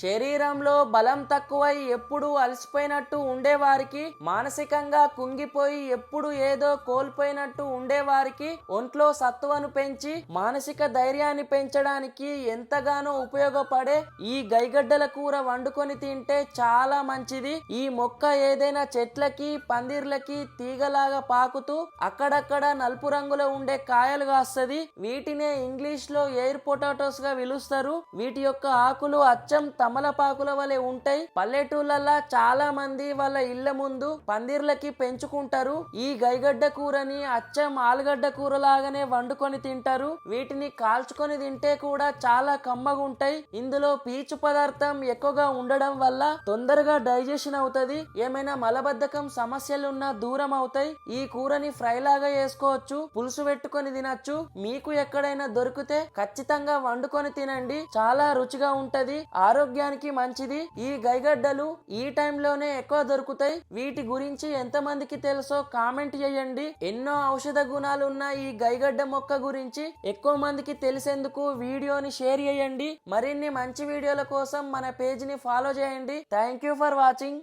శరీరంలో బలం తక్కువై ఎప్పుడు అలసిపోయినట్టు ఉండేవారికి మానసికంగా కుంగిపోయి ఎప్పుడు ఏదో కోల్పోయినట్టు ఉండేవారికి ఒంట్లో సత్తువను పెంచి మానసిక ధైర్యాన్ని పెంచడానికి ఎంతగానో ఉపయోగపడే ఈ గైగడ్డల కూర వండుకొని తింటే చాలా మంచిది. ఈ మొక్క ఏదైనా చెట్లకి పందిర్లకి తీగలాగా పాకుతూ అక్కడక్కడ నలుపు రంగులో ఉండే కాయలు కాస్తది. వీటినే ఇంగ్లీష్లో ఎయిర్ పొటాటోస్గా పిలుస్తారు వీటి యొక్క ఆకులు అచ్చం తమలపాకుల వలె ఉంటాయి. పల్లెటూళ్ళల్లో చాలా మంది వాళ్ళ ఇళ్ళ ముందు పందిర్లకి పెంచుకుంటారు. ఈ గైగడ్డ కూరని అచ్చం ఆలుగడ్డ కూర లాగానే వండుకొని తింటారు. వీటిని కాల్చుకొని తింటే కూడా చాలా కమ్మగుంటాయి ఇందులో పీచు పదార్థం ఎక్కువగా ఉండడం వల్ల తొందరగా డైజెషన్ అవుతది. ఏమైనా మలబద్ధకం సమస్యలున్నా దూరం అవుతాయి. ఈ కూరని ఫ్రై లాగా చేసుకోవచ్చు పులుసు పెట్టుకొని తినచ్చు. మీకు ఎక్కడైనా దొరికితే ఖచ్చితంగా వండుకొని తినండి. చాలా రుచిగా ఉంటది. ఆరోగ్యానికి మంచిది. ఈ గైగడ్డలు ఈ టైంలోనే ఎక్కువ దొరుకుతాయి. వీటి గురించి ఎంతమందికి తెలుసో కామెంట్ చేయండి. ఎన్నో ఔషధ గుణాలు ఉన్న ఈ గైగడ్డ మొక్క గురించి ఎక్కువ మందికి తెలిసేందుకు వీడియోని షేర్ చేయండి. మరిన్ని మంచి వీడియోల కోసం మన పేజ్ని ఫాలో చేయండి. Thank you for watching.